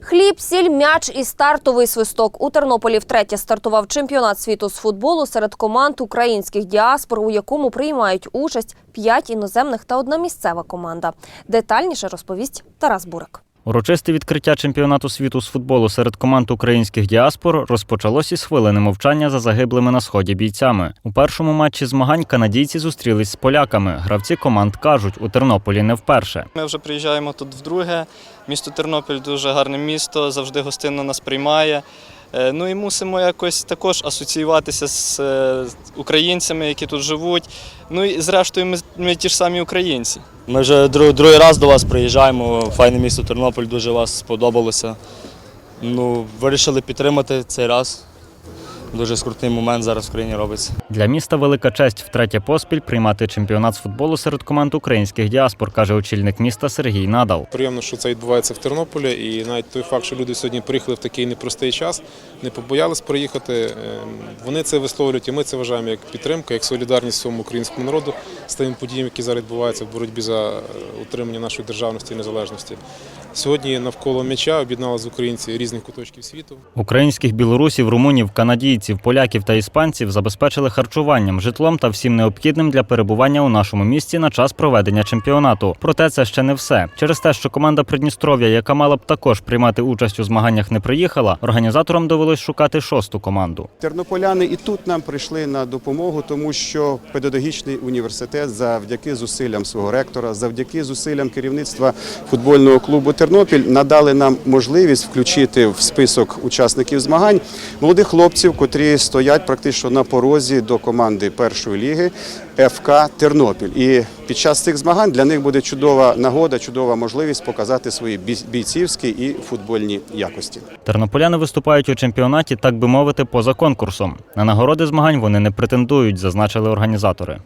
Хліб, сіль, м'яч і стартовий свисток. У Тернополі втретє стартував чемпіонат світу з футболу серед команд українських діаспор, у якому приймають участь п'ять іноземних та одна місцева команда. Детальніше розповість Тарас Бурик. Урочисте відкриття чемпіонату світу з футболу серед команд українських діаспор розпочалось із хвилини мовчання за загиблими на сході бійцями. У першому матчі змагань канадійці зустрілись з поляками. Гравці команд кажуть, у Тернополі не вперше. Ми вже приїжджаємо тут вдруге. Місто Тернопіль дуже гарне місто, завжди гостинно нас приймає. Е, Ну і мусимо якось також асоціюватися з е, українцями, які тут живуть. Ну і зрештою, ми, ми ті ж самі українці. Ми вже друг, другий раз до вас приїжджаємо. Файне місто Тернопіль, дуже вас сподобалося. Ну, вирішили підтримати цей раз. Дуже скрутний момент зараз в країні робиться. Для міста велика честь втретє поспіль приймати чемпіонат з футболу серед команд українських діаспор, каже очільник міста Сергій Надал. Приємно, що це відбувається в Тернополі, і навіть той факт, що люди сьогодні приїхали в такий непростий час, не побоялись приїхати. ем, Вони це висловлюють, і ми це вважаємо як підтримку, як солідарність всьому українському народу з тими подіями, які зараз відбуваються в боротьбі за е, утримання нашої державності і незалежності. Сьогодні навколо м'яча об'єдналися українці різних куточків світу. Українських білорусів, румунів, канадійців, поляків та іспанців забезпечили харчуванням, житлом та всім необхідним для перебування у нашому місті на час проведення чемпіонату. Проте це ще не все. Через те, що команда Придністров'я, яка мала б також приймати участь у змаганнях, не приїхала, організаторам довелось шукати шосту команду. Тернополяни і тут нам прийшли на допомогу, тому що педагогічний університет завдяки зусиллям свого ректора, завдяки зусиллям керівництва футбольного клубу Тернопіль надали нам можливість включити в список учасників змагань молодих хлопців, котрі стоять практично на порозі до команди першої ліги ФК Тернопіль. І під час цих змагань для них буде чудова нагода, чудова можливість показати свої бій- бійцівські і футбольні якості. Тернополяни виступають у чемпіонаті, так би мовити, поза конкурсом. На нагороди змагань вони не претендують, зазначили організатори.